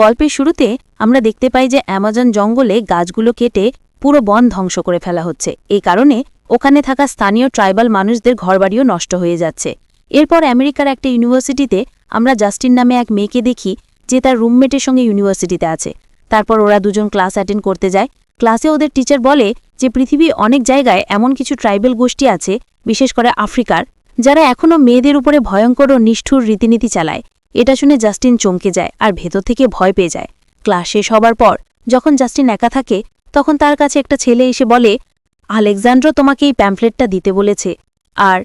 গল্পের শুরুতে আমরা দেখতে পাই যে অ্যামাজন জঙ্গলে গাছগুলো কেটে পুরো বন ধ্বংস করে ফেলা হচ্ছে। এই কারণে ওখানে থাকা স্থানীয় ট্রাইবাল মানুষদের ঘরবাড়িও নষ্ট হয়ে যাচ্ছে। এরপর আমেরিকার একটা ইউনিভার্সিটিতে আমরা জাস্টিন নামে এক মেয়েকে দেখি, যে তার রুমমেটের সঙ্গে ইউনিভার্সিটিতে আছে। তারপর ওরা দুজন ক্লাস অ্যাটেন্ড করতে যায়। ক্লাসে ওদের টিচার বলে যে পৃথিবী অনেক জায়গায় এমন কিছু ট্রাইবাল গোষ্ঠী আছে, বিশেষ করে আফ্রিকার, যারা এখনও মেয়েদের উপরে ভয়ঙ্কর ও নিষ্ঠুর রীতিনীতি চালায়। এটা শুনে জাস্টিন চমকে যায় আর ভেতর থেকে ভয় পেয়ে যায়। ক্লাস শেষ হবার পর যখন জাস্টিন একা থাকে, তখন তার কাছে একটা ছেলে এসে বলে, আলেকজান্ড্রো তোমাকে এই প্যাম্পলেটটা দিতে বলেছে আর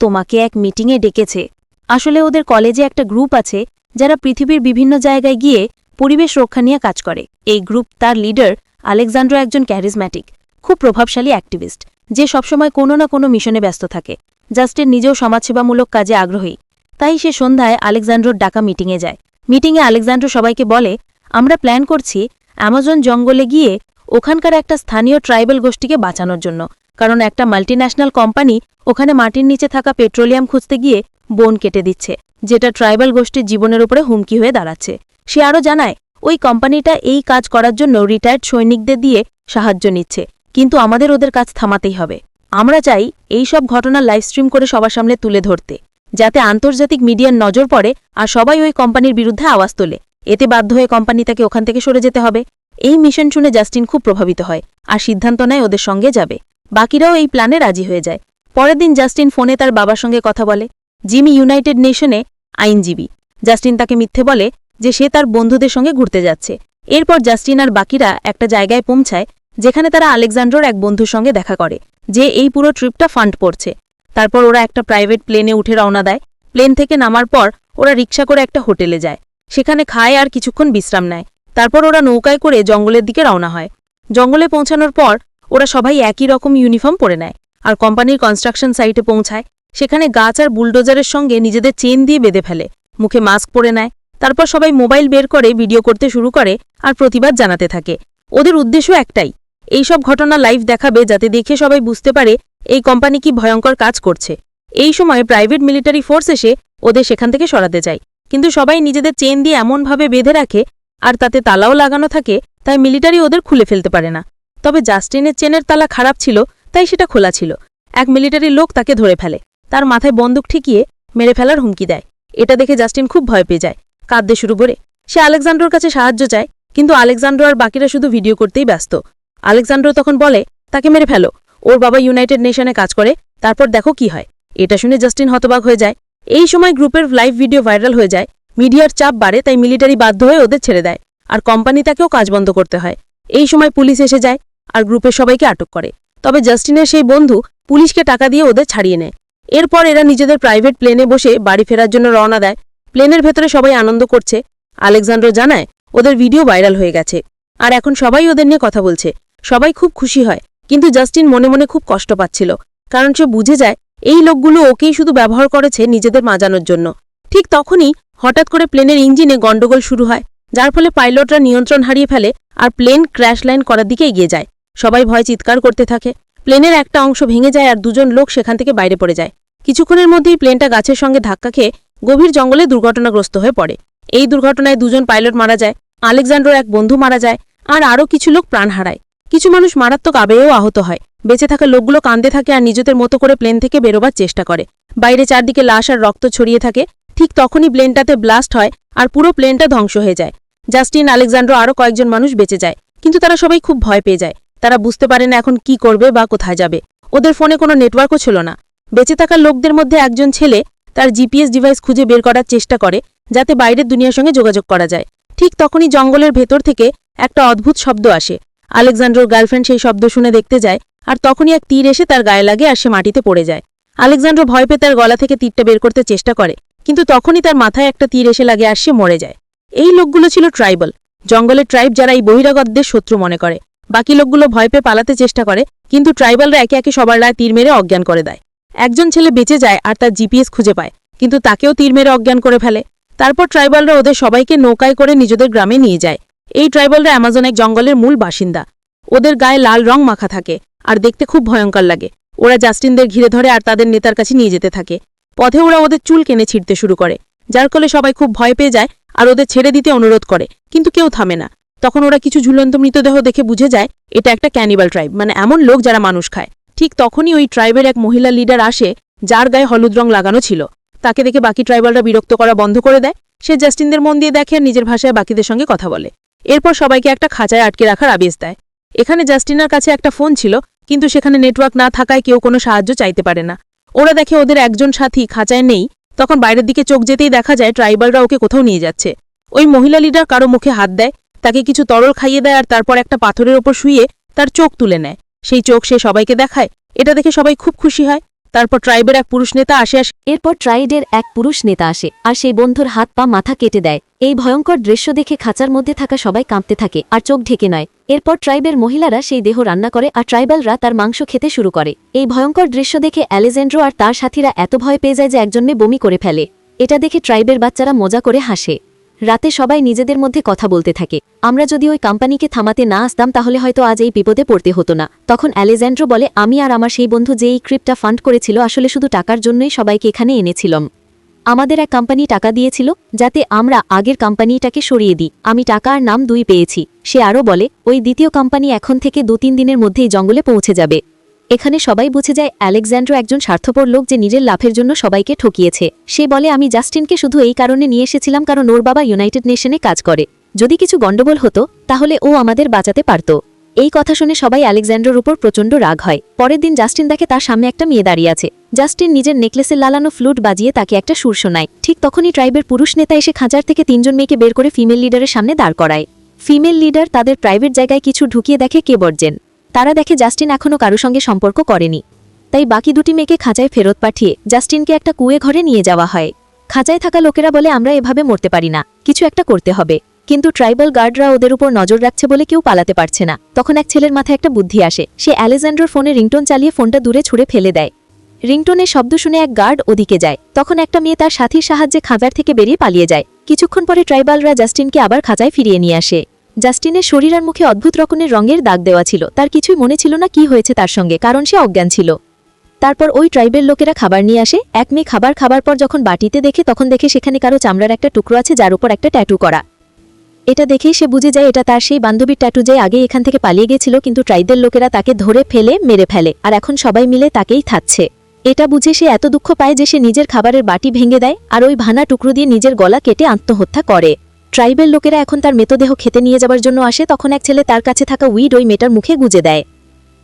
তোমাকে এক মিটিংয়ে ডেকেছে। আসলে ওদের কলেজে একটা গ্রুপ আছে যারা পৃথিবীর বিভিন্ন জায়গায় গিয়ে পরিবেশ রক্ষা নিয়ে কাজ করে। এই গ্রুপ তার লিডার আলেকজান্ড্রো একজন ক্যারিজম্যাটিক খুব প্রভাবশালী অ্যাক্টিভিস্ট যে সবসময় কোনো না কোনো মিশনে ব্যস্ত থাকে। জাস্টিন নিজেও সমাজসেবামূলক কাজে আগ্রহী। তাই সে সন্ধ্যায় আলেকজান্ড্রোর ডাকা মিটিংয়ে যায়। মিটিংয়ে আলেকজান্ড্রো সবাইকে বলে, আমরা প্ল্যান করছি অ্যামাজন জঙ্গলে গিয়ে ওখানকার একটা স্থানীয় ট্রাইবাল গোষ্ঠীকে বাঁচানোর জন্য। কারণ একটা মাল্টিন্যাশনাল কোম্পানি ওখানে মাটির নিচে থাকা পেট্রোলিয়াম খুঁজতে গিয়ে বন কেটে দিচ্ছে, যেটা ট্রাইবাল গোষ্ঠীর জীবনের উপরে হুমকি হয়ে দাঁড়াচ্ছে। সে আরও জানায়, ওই কোম্পানিটা এই কাজ করার জন্য রিটায়ার্ড সৈনিকদের দিয়ে সাহায্য নিচ্ছে, কিন্তু আমাদের ওদের কাজ থামাতেই হবে। আমরা চাই এই সব ঘটনা লাইভ স্ট্রিম করে সবার সামনে তুলে ধরতে। যাতে আন্তর্জাতিক মিডিয়ার নজর পড়ে আর সবাই ওই কোম্পানির বিরুদ্ধে আওয়াজ তোলে। এতে বাধ্য হয়ে কোম্পানি তাকে ওখান থেকে সরে যেতে হবে। এই মিশন শুনে জাস্টিন খুব প্রভাবিত হয় আর সিদ্ধান্ত নেয় ওদের সঙ্গে যাবে। বাকিরাও এই প্ল্যানে রাজি হয়ে যায়। পরের দিন জাস্টিন ফোনে তার বাবার সঙ্গে কথা বলে। জিমি ইউনাইটেড নেশনে আইনজীবী। জাস্টিন তাকে মিথ্যে বলে যে সে তার বন্ধুদের সঙ্গে ঘুরতে যাচ্ছে। এরপর জাস্টিন আর বাকিরা একটা জায়গায় পৌঁছায়, যেখানে তারা আলেকজান্ড্রোর এক বন্ধুর সঙ্গে দেখা করে, যে এই পুরো ট্রিপটা ফান্ড করছে। তারপর ওরা একটা প্রাইভেট প্লেনে উঠে রওনা দেয়। প্লেন থেকে নামার পর ওরা রিক্সা করে একটা হোটেলে যায়। সেখানে খায় আর কিছুক্ষণ বিশ্রাম নেয়। তারপর ওরা নৌকায় করে জঙ্গলের দিকে রওনা হয়। জঙ্গলে পৌঁছানোর পর ওরা সবাই একই রকম ইউনিফর্ম পরে নেয় আর কোম্পানির কনস্ট্রাকশন সাইটে পৌঁছায়। সেখানে গাছ আর বুলডোজারের সঙ্গে নিজেদের চেন দিয়ে বেঁধে ফেলে, মুখে মাস্ক পরে নেয়। তারপর সবাই মোবাইল বের করে ভিডিও করতে শুরু করে আর প্রতিবাদ জানাতে থাকে। ওদের উদ্দেশ্য একটাই এই সব ঘটনা লাইভ দেখাবে যাতে দেখে সবাই বুঝতে পারে এই কোম্পানি কি ভয়ঙ্কর কাজ করছে? এই সময় প্রাইভেট মিলিটারি ফোর্স এসে ওদের সেখান থেকে সরাতে যায়। কিন্তু সবাই নিজেদের চেন দিয়ে এমনভাবে বেঁধে রাখে, আর তাতে তালাও লাগানো থাকে, তাই মিলিটারি ওদের খুলে ফেলতে পারে না। তবে জাস্টিনের চেনের তালা খারাপ ছিল, তাই সেটা খোলা ছিল। এক মিলিটারি লোক তাকে ধরে ফেলে। তার মাথায় বন্দুক ঠেকিয়ে মেরে ফেলার হুমকি দেয়। এটা দেখে জাস্টিন খুব ভয় পেয়ে যায়, কাঁদতে শুরু করে। সে আলেকজান্ড্রোর কাছে সাহায্য চায়, কিন্তু আলেকজান্ড্রো আর বাকিরা শুধু ভিডিও করতেই ব্যস্ত। আলেকজান্ড্রো তখন বলে, তাকে মেরে ফেলো। ওর বাবা ইউনাইটেড নেশনে কাজ করে, তারপর দেখো কি হয়। এটা শুনে জাস্টিন হতবাক হয়ে যায়। এই সময় গ্রুপের লাইভ ভিডিও ভাইরাল হয়ে যায়। মিডিয়ার চাপ বাড়ে, তাই মিলিটারি বাধ্য হয়ে ওদের ছেড়ে দেয়। আর কোম্পানি তাকেও কাজ বন্ধ করতে হয়। এই সময় পুলিশ এসে যায় আর গ্রুপের সবাইকে আটক করে। তবে জাস্টিনের সেই বন্ধু পুলিশকে টাকা দিয়ে ওদের ছাড়িয়ে নেয়। এরপর এরা নিজেদের প্রাইভেট প্লেনে বসে বাড়ি ফেরার জন্য রওনা দেয়। প্লেনের ভেতরে সবাই আনন্দ করছে। আলেকজান্ড্রো জানায়, ওদের ভিডিও ভাইরাল হয়ে গেছে। আর এখন সবাই ওদের নিয়ে কথা বলছে। সবাই খুব খুশি হয়। কিন্তু জাস্টিন মনে মনে খুব কষ্ট পাচ্ছিল, কারণ সে বুঝে যায় এই লোকগুলো ওকেই শুধু ব্যবহার করেছে নিজেদের মাজানোর জন্য। ঠিক তখনই হঠাৎ করে প্লেনের ইঞ্জিনে গণ্ডগোল শুরু হয়, যার ফলে পাইলটরা নিয়ন্ত্রণ হারিয়ে ফেলে আর প্লেন ক্র্যাশ লাইন করার দিকে এগিয়ে যায়। সবাই ভয় চিৎকার করতে থাকে, প্লেনের একটা অংশ ভেঙে যায় আর দুজন লোক সেখান থেকে বাইরে পড়ে যায়। কিছুক্ষণের মধ্যেই প্লেনটা গাছের সঙ্গে ধাক্কা খেয়ে গভীর জঙ্গলে দুর্ঘটনাগ্রস্ত হয়ে পড়ে। এই দুর্ঘটনায় দুজন পাইলট মারা যায়, আলেকজান্ড্রোর এক বন্ধু মারা যায়, আর আরও কিছু লোক প্রাণ হারায়। কিছু মানুষ মারাত্মক আবেগেও আহত হয়। বেঁচে থাকা লোকগুলো কান্দে থাকে আর নিজেদের মতো করে প্লেন থেকে বেরোবার চেষ্টা করে। বাইরে চারদিকে লাশ আর রক্ত ছড়িয়ে থাকে। ঠিক তখনই প্লেনটাতে ব্লাস্ট হয় আর পুরো প্লেনটা ধ্বংস হয়ে যায়। জাস্টিন আলেকজান্ড্রো আরও কয়েকজন মানুষ বেঁচে যায়। কিন্তু তারা সবাই খুব ভয় পেয়ে যায়। তারা বুঝতে পারে না এখন কি করবে বা কোথায় যাবে। ওদের ফোনে কোনো নেটওয়ার্কও ছিল না। বেঁচে থাকা লোকদের মধ্যে একজন ছেলে তার জিপিএস ডিভাইস খুঁজে বের করার চেষ্টা করে, যাতে বাইরের দুনিয়ার সঙ্গে যোগাযোগ করা যায়। ঠিক তখনই জঙ্গলের ভেতর থেকে একটা অদ্ভুত শব্দ আসে। আলেকজান্ড্রোর গার্লফ্রেন্ড সেই শব্দ শুনে দেখতে যায়, আর তখনই এক তীর এসে তার গায়ে লাগে আর সে মাটিতে পড়ে যায়। আলেকজান্ড্রো ভয় পেয়ে তার গলা থেকে তীরটা বের করতে চেষ্টা করে, কিন্তু তখনই তার মাথায় একটা তীর এসে লাগে আর সে মরে যায়। এই লোকগুলো ছিল ট্রাইবাল, জঙ্গলের ট্রাইব যারা এই বহিরাগতদের শত্রু মনে করে। বাকি লোকগুলো ভয় পেয়ে পালাতে চেষ্টা করে, কিন্তু ট্রাইবালরা একে একে সবার রায় তীর মেরে অজ্ঞান করে দেয়। একজন ছেলে বেঁচে যায় আর তার জিপিএস খুঁজে পায়, কিন্তু তাকেও তীর মেরে অজ্ঞান করে ফেলে। তারপর ট্রাইবালরা ওদের সবাইকে নৌকায় করে নিজেদের গ্রামে নিয়ে যায়। এই ট্রাইবালরা অ্যামাজন এক জঙ্গলের মূল বাসিন্দা। ওদের গায়ে লাল রং মাখা থাকে, আর দেখতে খুব ভয়ঙ্কর লাগে। ওরা জাস্টিনদের ঘিরে ধরে আর তাদের নেতার কাছে নিয়ে যেতে থাকে। পথে ওরা ওদের চুল কেনে ছিঁড়তে শুরু করে, যার ফলে সবাই খুব ভয় পেয়ে যায় আর ওদের ছেড়ে দিতে অনুরোধ করে, কিন্তু কেউ থামে না। তখন ওরা কিছু ঝুলন্ত মৃতদেহ দেখে বুঝে যায়, এটা একটা ক্যানিবাল ট্রাইব মানে এমন লোক যারা মানুষ খায়। ঠিক তখনই ওই ট্রাইবের এক মহিলা লিডার আসে, যার গায়ে হলুদ রং লাগানো ছিল। তাকে দেখে বাকি ট্রাইবালরা বিরক্ত করা বন্ধ করে দেয়। সে জাস্টিনদের মন দিয়ে দেখে আর নিজের ভাষায় বাকিদের সঙ্গে কথা বলে। এরপর সবাইকে একটা খাঁচায় আটকে রাখার আদেশ দেয়। এখানে জাস্টিনার কাছে একটা ফোন ছিল, কিন্তু সেখানে নেটওয়ার্ক না থাকায় কেউ কোনো সাহায্য চাইতে পারে না। ওরা দেখে ওদের একজন সাথী খাঁচায় নেই, তখন বাইরের দিকে চোখ যেতেই দেখা যায় ট্রাইবালরা ওকে কোথাও নিয়ে যাচ্ছে। ওই মহিলা লিডার কারও মুখে হাত দেয়, তাকে কিছু তরল খাইয়ে দেয় আর তারপর একটা পাথরের ওপর শুয়ে তার চোখ তুলে নেয়। সেই চোখ সে সবাইকে দেখায়, এটা দেখে সবাই খুব খুশি হয়। তারপর ট্রাইবের এক পুরুষ নেতা আসে আসে। এরপর ট্রাইডের এক পুরুষ নেতা আসে, আর সেই বন্ধুর হাত পা মাথা কেটে দেয়। এই ভয়ঙ্কর দৃশ্য দেখে খাঁচার মধ্যে থাকা সবাই কাঁপতে থাকে, আর চোখ ঢেকে নয়। এরপর ট্রাইবের মহিলারা সেই দেহ রান্না করে, আর ট্রাইবালরা তার মাংস খেতে শুরু করে। এই ভয়ঙ্কর দৃশ্য দেখে অ্যালেজেন্ড্রো আর তার সাথীরা এত ভয় পেয়ে যায় যে একজন বমি করে ফেলে। এটা দেখে ট্রাইবের বাচ্চারা মজা করে হাসে। রাতে সবাই নিজেদের মধ্যে কথা বলতে থাকে। আমরা যদি ওই কোম্পানিকে থামাতে না আসতাম, তাহলে হয়তো আজ এই বিপদে পড়তে হতো না। তখন অ্যালেজান্ড্রো বলে, আমি আর আমার সেই বন্ধু যে এই ক্রিপটা ফান্ড করেছিল, আসলে শুধু টাকার জন্যই সবাইকে এখানে এনেছিলাম। আমাদের এক কোম্পানি টাকা দিয়েছিল, যাতে আমরা আগের কোম্পানিটাকে সরিয়ে দিই। আমি টাকা আর নাম দুই পেয়েছি। সে আরও বলে, ওই দ্বিতীয় কোম্পানি এখন থেকে দু তিন দিনের মধ্যেই জঙ্গলে পৌঁছে যাবে। এখানে সবাই বুঝে যায় অ্যালেকজান্ড্রো একজন স্বার্থপর লোক যে নিজের লাভের জন্য সবাইকে ঠকিয়েছে। সে বলে, আমি জাস্টিনকে শুধু এই কারণে নিয়ে এসেছিলাম কারণ ওর বাবা ইউনাইটেড নেশনে কাজ করে। যদি কিছু গণ্ডগোল হতো, তাহলে ও আমাদের বাঁচাতে পারত। এই কথা শুনে সবাই আলেকজান্ড্রোর উপর প্রচণ্ড রাগ হয়। পরের দিন জাস্টিন দেখে তার সামনে একটা মেয়ে দাঁড়িয়ে আছে। জাস্টিন নিজের নেকলেসের লালানো ফ্লুট বাজিয়ে তাকে একটা সুর শোনায়। ঠিক তখনই ট্রাইবের পুরুষ নেতা এসে খাঁচার থেকে তিনজন মেয়েকে বের করে ফিমেল লিডারের সামনে দাঁড় করায়। ফিমেল লিডার তাদের প্রাইভেট জায়গায় কিছু ঢুকিয়ে দেখে কে বর্জেন তারা দেখে জাস্টিন এখনও কারও সঙ্গে সম্পর্ক করেনি। তাই বাকি দুটি মেয়েকে খাঁচায় ফেরত পাঠিয়ে জাস্টিনকে একটা কুয়ে ঘরে নিয়ে যাওয়া হয়। খাঁচায় থাকা লোকেরা বলে, আমরা এভাবে মরতে পারি না। কিছু একটা করতে হবে। কিন্তু ট্রাইবাল গার্ডরা ওদের উপর নজর রাখছে বলে কেউ পালাতে পারছে না। তখন এক ছেলের মাথায় একটা বুদ্ধি আসে। সে অ্যালেজান্ড্রোর ফোনে রিংটোন চালিয়ে ফোনটা দূরে ছুড়ে ফেলে দেয়। রিংটোনের শব্দ শুনে এক গার্ড ওদিকে যায়। তখন একটা মেয়ে তার সাথীর সাহায্যে খাঁচার থেকে বেরিয়ে পালিয়ে যায়। কিছুক্ষণ পরে ট্রাইবালরা জাস্টিনকে আবার খাঁচায় ফিরিয়ে নিয়ে আসে। জাস্টিনের শরীর আর মুখে অদ্ভুত রকমের রঙের দাগ দেওয়া ছিল। তার কিছুই মনে ছিল না কি হয়েছে তার সঙ্গে, কারণ সে অজ্ঞান ছিল। তারপর ওই ট্রাইবের লোকেরা খাবার নিয়ে আসে। এক মেয়ে খাবার খাবার পর যখন বাটিতে দেখে, তখন দেখে সেখানে কারও চামড়ার একটা টুকরো আছে যার উপর একটা ট্যাটু করা। এটা দেখেই সে বুঝে যায়, এটা তার সেই বান্ধবীর ট্যাটু যে আগে এখান থেকে পালিয়ে গেছিল, কিন্তু ট্রাইবের লোকেরা তাকে ধরে ফেলে, মেরে ফেলে, আর এখন সবাই মিলে তাকেই থাকছে। এটা বুঝে সে এত দুঃখ পায় যে সে নিজের খাবারের বাটি ভেঙে দেয়, আর ওই ভানা টুকরো দিয়ে নিজের গলা কেটে আত্মহত্যা করে। ট্রাইবেল লোকেরা এখন তার মৃতদেহ খেতে নিয়ে যাবার জন্য আসে, তখন এক ছেলে তার কাছে থাকা উইড ওই মেয়েটার মুখে গুজে দেয়।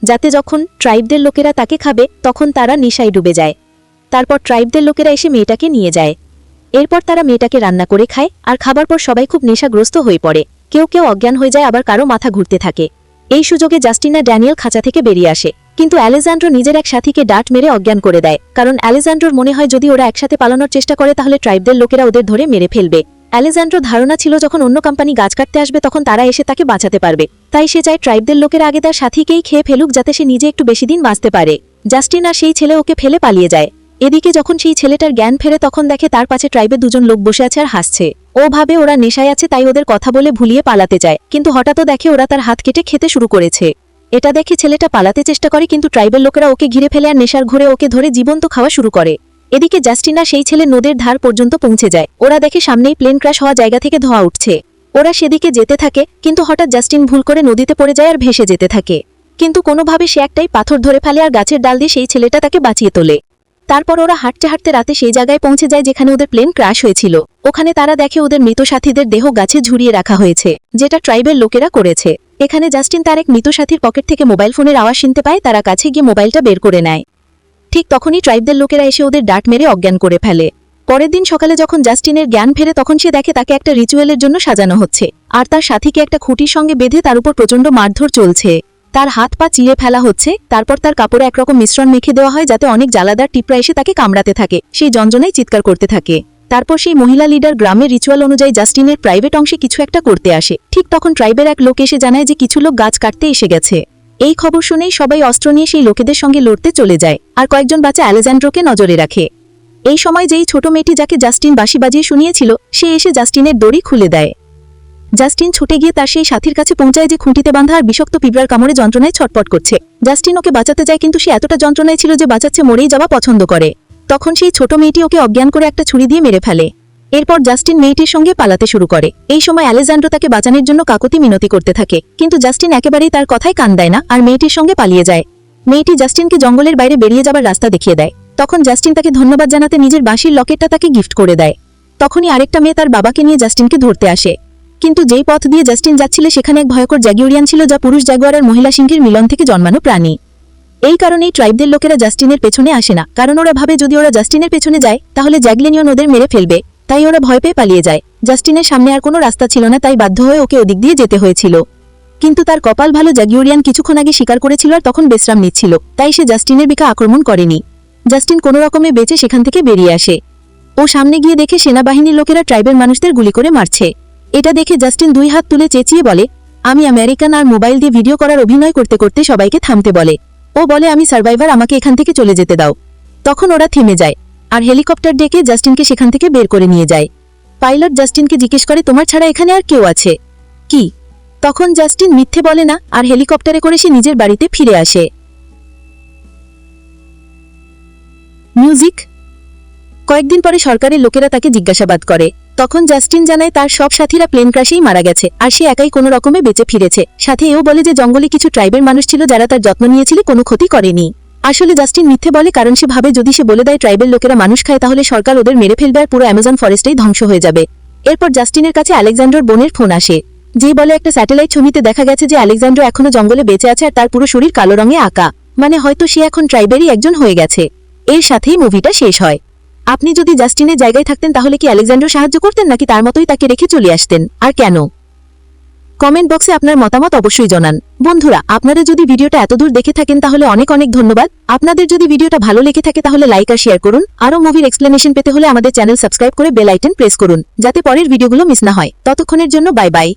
যাতে যখন ট্রাইবদের লোকেরা তাকে খাবে, তখন তারা নেশায় ডুবে যায়। তারপর ট্রাইবদের লোকেরা এসে মেয়েটাকে নিয়ে যায়। এরপর তারা মেয়েটাকে রান্না করে খায়, আর খাবার পর সবাই খুব নেশাগ্রস্ত হয়ে পড়ে। কেউ কেউ অজ্ঞান হয়ে যায়, আবার কারও মাথা ঘুরতে থাকে। এই সুযোগে জাস্টিনা ড্যানিয়েল খাঁচা থেকে বেরিয়ে আসে। কিন্তু অ্যালেজান্ড্রো নিজের এক সাথীকে ডাট মেরে অজ্ঞান করে দেয়। কারণ অ্যালেজান্ড্রোর মনে হয় যদি ওরা একসাথে পালানোর চেষ্টা করে, তাহলে ট্রাইবদের লোকেরা ওদের ধরে মেরে ফেলবে। অ্যালেজান্ড্রো ধারণা ছিল যখন অন্য কোম্পানি গাছ কাটতে আসবে তখন তারা এসে তাকে বাঁচাতে পারবে। তাই সে চায় ট্রাইবদের লোকের আগে তার সাথীকেই খেয়ে ফেলুক যাতে সে নিজে একটু বেশি দিন বাঁচতে পারে। জাস্টিন আর সেই ছেলে ওকে ফেলে পালিয়ে যায়। এদিকে যখন সেই ছেলেটার জ্ঞান ফেরে তখন দেখে তার পাশে ট্রাইবের দুজন লোক বসে আছে আর হাসছে। ও ভাবে ওরা নেশায় আছে তাই ওদের কথা বলে ভুলিয়ে পালাতে যায় কিন্তু হঠাৎও দেখে ওরা তার হাত কেটে খেতে শুরু করেছে। এটা দেখে ছেলেটা পালাতে চেষ্টা করে কিন্তু ট্রাইবের লোকেরা ওকে ঘিরে ফেলে আর নেশার ঘুরে ওকে ধরে জীবন্ত খাওয়া শুরু করে। এদিকে জাস্টিনা সেই ছেলে নদের ধার পর্যন্ত পৌঁছে যায়। ওরা দেখে সামনেই প্লেন ক্র্যাশ হওয়া জায়গা থেকে ধোয়া উঠছে। ওরা সেদিকে যেতে থাকে, কিন্তু হঠাৎ জাস্টিন ভুল করে নদীতে পড়ে যায় আর ভেসে যেতে থাকে। কিন্তু কোনোভাবে সে একটাই পাথর ধরে ফেলে আর গাছের ডাল দিয়ে সেই ছেলেটা তাকে বাঁচিয়ে তোলে। তারপর ওরা হাঁটতে হাঁটতে রাতে সেই জায়গায় পৌঁছে যায় যেখানে ওদের প্লেন ক্র্যাশ হয়েছিল। ওখানে তারা দেখে ওদের মৃত সাথীদের দেহ গাছে ঝুরিয়ে রাখা হয়েছে, যেটা ট্রাইবের লোকেরা করেছে। এখানে জাস্টিন তার এক মৃত সাথীর পকেট থেকে মোবাইল ফোনের আওয়াজ শুনতে পায়, তারা কাছে গিয়ে মোবাইলটা বের করে নেয়। ঠিক তখনই ট্রাইবদের লোকেরা এসে ওদের ডাট মেরে অজ্ঞান করে ফেলে। পরের দিন সকালে যখন জাস্টিনের জ্ঞান ফেরে, তখন সে দেখে তাকে একটা রিচুয়ালের জন্য সাজানো হচ্ছে। আর তার সাথীকে একটা খুঁটির সঙ্গে বেঁধে তার উপর প্রচণ্ড মারধর চলছে। তার হাত পা চিড়ে ফেলা হচ্ছে, তারপর তার কাপড়ে একরকম মিশ্রণ মেখে দেওয়া হয় যাতে অনেক জ্বালাদার টিপরা এসে তাকে কামড়াতে থাকে। সেই যন্ত্রণায় চিৎকার করতে থাকে। তারপর সেই মহিলা লিডার গ্রামের রিচুয়াল অনুযায়ী জাস্টিনের প্রাইভেট অংশে কিছু একটা করতে আসে। ঠিক তখন ট্রাইবের এক লোক এসে জানায় যে কিছু লোক গাছ কাটতে এসে গেছে। এই খবর শুনেই সবাই অস্ত্র নিয়ে সেই লোকেদের সঙ্গে লড়তে চলে যায়, আর কয়েকজন বাচ্চা অ্যালেজান্ড্রোকে নজরে রাখে। এই সময় যেই ছোট মেয়েটি যাকে জাস্টিন বাঁশি বাজিয়ে শুনিয়েছিল, সে এসে জাস্টিনের দড়ি খুলে দেয়। জাস্টিন ছুটে গিয়ে তার সেই সাথীর কাছে পৌঁছায় যে খুঁটিতে বাঁধা আর বিষাক্ত পিঁপড়ার কামড়ে যন্ত্রণায় ছটপট করছে। জাস্টিন ওকে বাঁচাতে যায় কিন্তু সে এতটা যন্ত্রণায় ছিল যে বাঁচাচ্ছে মরেই যাওয়া পছন্দ করে। তখন সেই ছোট মেয়েটি ওকে অজ্ঞান করে একটা ছুরি দিয়ে মেরে ফেলে। এরপর জাস্টিন মেয়েটির সঙ্গে পালাতে শুরু করে। এই সময় অ্যালেজান্ড্রো তাকে বাঁচানোর জন্য কাকুতি মিনতি করতে থাকে, কিন্তু জাস্টিন একেবারেই তার কথায় কান দেয় না আর মেয়েটির সঙ্গে পালিয়ে যায়। মেয়েটি জাস্টিনকে জঙ্গলের বাইরে বেরিয়ে যাবার রাস্তা দেখিয়ে দেয়। তখন জাস্টিন তাকে ধন্যবাদ জানাতে নিজের বাঁশির লকেটটা তাকে গিফট করে দেয়। তখনই আরেকটা মেয়ে তার বাবাকে নিয়ে জাস্টিনকে ধরতে আসে। কিন্তু যেই পথ দিয়ে জাস্টিন যাচ্ছিল, সেখানে এক ভয়কর জ্যাগুরিয়ান ছিল যা পুরুষ জাগুয়ার আর মহিলা সিংহের মিলন থেকে জন্মানো প্রাণী। এই কারণেই ট্রাইবদের লোকেরা জাস্টিনের পেছনে আসে না, কারণ ওরা ভাবে যদি ওরা জাস্টিনের পেছনে যায়, তাহলে জ্যাগলেনিয়ন ওদের মেরে ফেলবে। তাই ওরা ভয় পেয়ে পালিয়ে যায়। জাস্টিনের সামনে আর কোনো রাস্তা ছিল না, তাই বাধ্য হয়ে ওকে ওদিক দিয়ে যেতে হয়েছিল। কিন্তু তার কপাল ভালো জ্যাগুরিয়ান কিছুক্ষণ আগে শিকার করেছিল আর তখন বিশ্রাম নিচ্ছিল, তাই সে জাস্টিনের বিকা আক্রমণ করেনি। জাস্টিন কোনো রকমে বেঁচে সেখান থেকে বেরিয়ে আসে। ও সামনে গিয়ে দেখে সেনাবাহিনীর লোকেরা ট্রাইবের মানুষদের গুলি করে মারছে। এটা দেখে জাস্টিন দুই হাত তুলে চেঁচিয়ে বলে, আমি আমেরিকান আর মোবাইল দিয়ে ভিডিও করার অভিনয় করতে করতে সবাইকে থামতে বলে। ও বলে, আমি সার্ভাইভার, আমাকে এখান থেকে চলে যেতে দাও। তখন ওরা থেমে যায়। আর হেলিকপ্টার ডেকে জাস্টিনকে সেখান থেকে বের করে নিয়ে যায়। পাইলট জাস্টিনকে জিজ্ঞেস করে, তোমার ছাড়া এখানে আর কেউ আছে? কি? তখন জাস্টিন মিথ্যে বলে না, আর হেলিকপ্টারে করে সে নিজের বাড়িতে ফিরে আসে। মিউজিক। কয়েকদিন পরে সরকারের লোকেরা তাকে জিজ্ঞাসাবাদ করে। তখন জাস্টিন জানায়, তার সব সাথীরা প্লেন ক্রাশেই মারা গেছে, আর সে একাই কোনো রকমে বেঁচে ফিরেছে। সাথে এও বলে যে, জঙ্গলে কিছু ট্রাইবের মানুষ ছিল যারা তার যত্ন নিয়েছিল, কোনো ক্ষতি করেনি। আসলে জাস্টিন মিথ্যে বলে কারণ সে ভাবে যদি সে বলে দেয় ট্রাইবের লোকেরা মানুষ খায়, তাহলে সরকার ওদের মেরে ফেলবে আর পুরো অ্যামাজন ফরেস্টেই ধ্বংস হয়ে যাবে। এরপর জাস্টিনের কাছে আলেকজান্ডার বোনের ফোন আসে। যে বলে একটা স্যাটেলাইট ছবিতে দেখা গেছে যে আলেকজান্ডার এখনও জঙ্গলে বেঁচে আছে আর তার পুরো শরীর কালো রঙে আঁকা। মানে হয়তো সে এখন ট্রাইবেরই একজন হয়ে গেছে। এর সাথেই মুভিটা শেষ হয়। আপনি যদি জাস্টিনের জায়গায় থাকতেন, তাহলে কি আলেকজান্ডার সাহায্য করতেন নাকি তার মতোই তাকে রেখে চলে আসতেন? আর কেন? কমেন্ট বক্সে আপনার মতামত অবশ্যই জানান। বন্ধুরা আপনারা যদি ভিডিওটা এতদূর দেখে থাকেন তাহলে অনেক অনেক ধন্যবাদ। আপনাদের যদি ভিডিওটা ভালো লেগে থাকে তাহলে লাইক আর শেয়ার করুন। আরও মুভির এক্সপ্লেনেশন পেতে হলে আমাদের চ্যানেল সাবস্ক্রাইব করে বেল আইকন প্রেস করুন, যাতে পরের ভিডিওগুলো মিস না হয়। ততক্ষণের জন্য বাই বাই